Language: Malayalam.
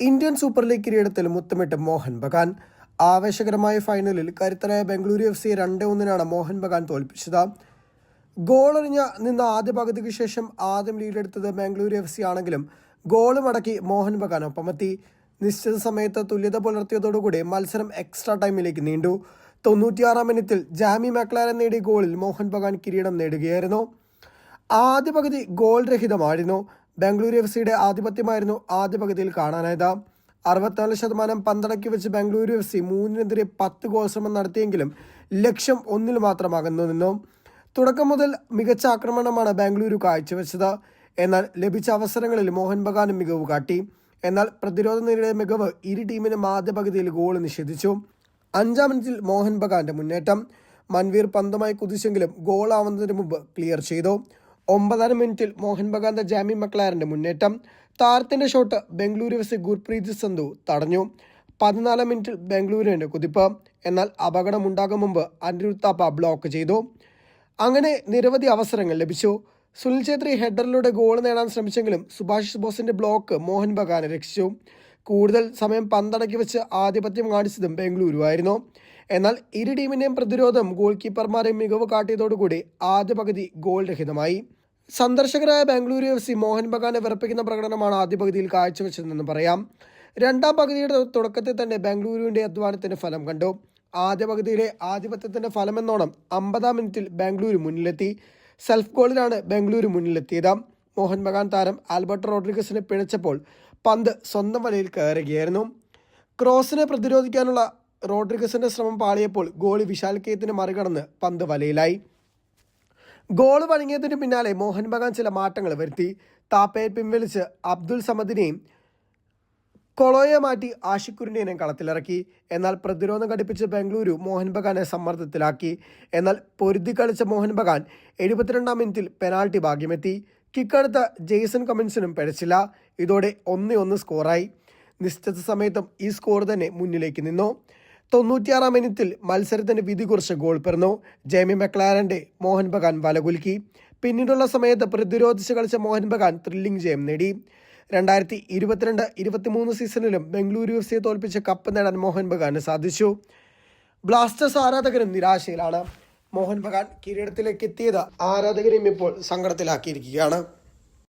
ഇന്ത്യൻ സൂപ്പർ ലീഗ് കിരീടത്തിൽ മുത്തമിട്ട് മോഹൻ ബഗാൻ. ആവേശകരമായ ഫൈനലിൽ കരുത്തരായ ബംഗളൂരു എഫ് സിയെ രണ്ട് ഒന്നിനാണ് മോഹൻ ബഗാൻ തോൽപ്പിച്ചത്. ഗോളെറിഞ്ഞ നിന്ന ആദ്യ പകുതിക്ക് ശേഷം ആദ്യം ലീഡെടുത്തത് ബംഗളൂരു എഫ് സി ആണെങ്കിലും ഗോൾ മടക്കി മോഹൻ ബഗാൻ ഒപ്പമെത്തി. നിശ്ചിത സമയത്ത് തുല്യത പുലർത്തിയതോടുകൂടി മത്സരം എക്സ്ട്രാ ടൈമിലേക്ക് നീണ്ടു. തൊണ്ണൂറ്റിയാറാം മിനിറ്റിൽ ജാമി മക്ലാരൻ നേടിയ ഗോളിൽ മോഹൻ ബഗാൻ കിരീടം നേടുകയായിരുന്നു. ആദ്യ പകുതി ഗോൾ രഹിതമായിരുന്നു. ബാംഗ്ലൂരു എഫ് സിയുടെ ആധിപത്യമായിരുന്നു ആദ്യ പകുതിയിൽ കാണാനായത്. അറുപത്തിനാല് ശതമാനം പന്തടക്കി വെച്ച് ബാംഗ്ലൂരു എഫ് സി മൂന്നിനെതിരെ പത്ത് ഗോൾ ശ്രമം നടത്തിയെങ്കിലും ലക്ഷ്യം ഒന്നിൽ മാത്രമാകുന്നു നിന്നു. തുടക്കം മുതൽ മികച്ച ആക്രമണമാണ് ബാംഗ്ലൂരു കാഴ്ചവെച്ചത്. എന്നാൽ ലഭിച്ച അവസരങ്ങളിൽ മോഹൻ ബഗാനും മികവ് കാട്ടി. എന്നാൽ പ്രതിരോധ നിരയുടെ മികവ് ഇരു ടീമിനും ആദ്യ പകുതിയിൽ ഗോൾ നിഷേധിച്ചു. അഞ്ചാം മിനിറ്റിൽ മോഹൻ ബഗാന്റെ മുന്നേറ്റം. മൻവീർ പന്തുമായി കുതിച്ചെങ്കിലും ഗോളാവുന്നതിന് മുമ്പ് ക്ലിയർ ചെയ്തു. ഒമ്പതാം മിനിറ്റിൽ മോഹൻ ബഗാന്റെ ജാമി മക്ലാരന്റെ മുന്നേറ്റം. താരത്തിന്റെ ഷോട്ട് ബംഗളൂരു എഫ് ഗുർപ്രീത് സന്ധു തടഞ്ഞു. പതിനാലാം മിനിറ്റിൽ ബംഗളൂരുവിന്റെ കുതിപ്പ്. എന്നാൽ അപകടമുണ്ടാകും മുമ്പ് അനിരുദ്ധ താപ്പ ബ്ലോക്ക് ചെയ്തു. അങ്ങനെ നിരവധി അവസരങ്ങൾ ലഭിച്ചു. സുനിൽ ഛേത്രി ഹെഡറിലൂടെ ഗോൾ നേടാൻ ശ്രമിച്ചെങ്കിലും സുഭാഷ് ബോസിന്റെ ബ്ലോക്ക് മോഹൻ ബഗാനെ രക്ഷിച്ചു. കൂടുതൽ സമയം പന്തടക്കി വെച്ച് ആധിപത്യം കാണിച്ചതും ബംഗളൂരു ആയിരുന്നു എന്നാൽ ഇരു ടീമിന്റെയും പ്രതിരോധം ഗോൾ കീപ്പർമാരെ മികവ് കാട്ടിയതോടുകൂടി ആദ്യ പകുതി ഗോൾ രഹിതമായി. സന്ദർശകരായ ബാംഗ്ലൂരു എഫ് സി മോഹൻ ബഗാനെ വിറപ്പിക്കുന്ന പ്രകടനമാണ് ആദ്യ പകുതിയിൽ കാഴ്ചവെച്ചതെന്ന് പറയാം. രണ്ടാം പകുതിയുടെ തുടക്കത്തിൽ തന്നെ ബാംഗ്ലൂരുവിന്റെ അധ്വാനത്തിന്റെ ഫലം കണ്ടു. ആദ്യ പകുതിയിലെ ആധിപത്യത്തിന്റെ ഫലമെന്നോണം അമ്പതാം മിനിറ്റിൽ ബാംഗ്ലൂരു മുന്നിലെത്തി. സെൽഫ് ഗോളിലാണ് ബാംഗ്ലൂരു മുന്നിലെത്തിയത്. മോഹൻ ബഗാൻ താരം ആൽബർട്ട് റോഡ്രിഗസിനെ പിഴച്ചപ്പോൾ പന്ത് സ്വന്തം വലയിൽ കയറുകയായിരുന്നു. ക്രോസിനെ പ്രതിരോധിക്കാനുള്ള റോഡ്രിഗസിന്റെ ശ്രമം പാളിയപ്പോൾ ഗോളി വിശാൽ കേത്തിന് മറികടന്ന് പന്ത് വലയിലായി. ഗോൾ വഴങ്ങിയതിന് പിന്നാലെ മോഹൻ ബഗാൻ ചില മാറ്റങ്ങൾ വരുത്തി. താപ്പയെ പിൻവലിച്ച് അബ്ദുൾ സമദിനെയും കൊളോയെ മാറ്റി ആഷിക്കുരിനെയും കളത്തിലിറക്കി. എന്നാൽ പ്രതിരോധം ഘടിപ്പിച്ച് ബംഗളൂരു മോഹൻ ബഗാനെ സമ്മർദ്ദത്തിലാക്കി. എന്നാൽ പൊരുതി കളിച്ച മോഹൻ ബഗാൻ എഴുപത്തിരണ്ടാം മിനിറ്റിൽ പെനാൾട്ടി ഭാഗ്യമെത്തി. കിക്കടുത്ത ജെയ്സൺ കമിൻസിനും പിഴച്ചില്ല ഇതോടെ ഒന്നേ ഒന്ന് സ്കോറായി. നിശ്ചിത സമയത്തും ഈ സ്കോർ തന്നെ മുന്നിലേക്ക് നിന്നു. തൊണ്ണൂറ്റിയാറാം മിനിറ്റിൽ മത്സരത്തിന് വിധി കുറിച്ച് ഗോൾ പിറന്നു. ജേമി മെക്ലാരന്റെ മോഹൻ ബഗാൻ വലകുലുക്കി. പിന്നീടുള്ള സമയത്ത് പ്രതിരോധിച്ച് കളിച്ച മോഹൻ ബഗാൻ ത്രില്ലിംഗ് ജയം നേടി. രണ്ടായിരത്തി ഇരുപത്തിരണ്ട് ഇരുപത്തിമൂന്ന് സീസണിലും ബംഗളൂരു എഫ് സിയെ തോൽപ്പിച്ച് കപ്പ് നേടാൻ മോഹൻ ബഗാന് സാധിച്ചു. ബ്ലാസ്റ്റേഴ്സ് ആരാധകരും നിരാശയിലാണ്. മോഹൻ ബഗാൻ കിരീടത്തിലേക്ക് എത്തിയത് ആരാധകരെയും ഇപ്പോൾ സങ്കടത്തിലാക്കിയിരിക്കുകയാണ്.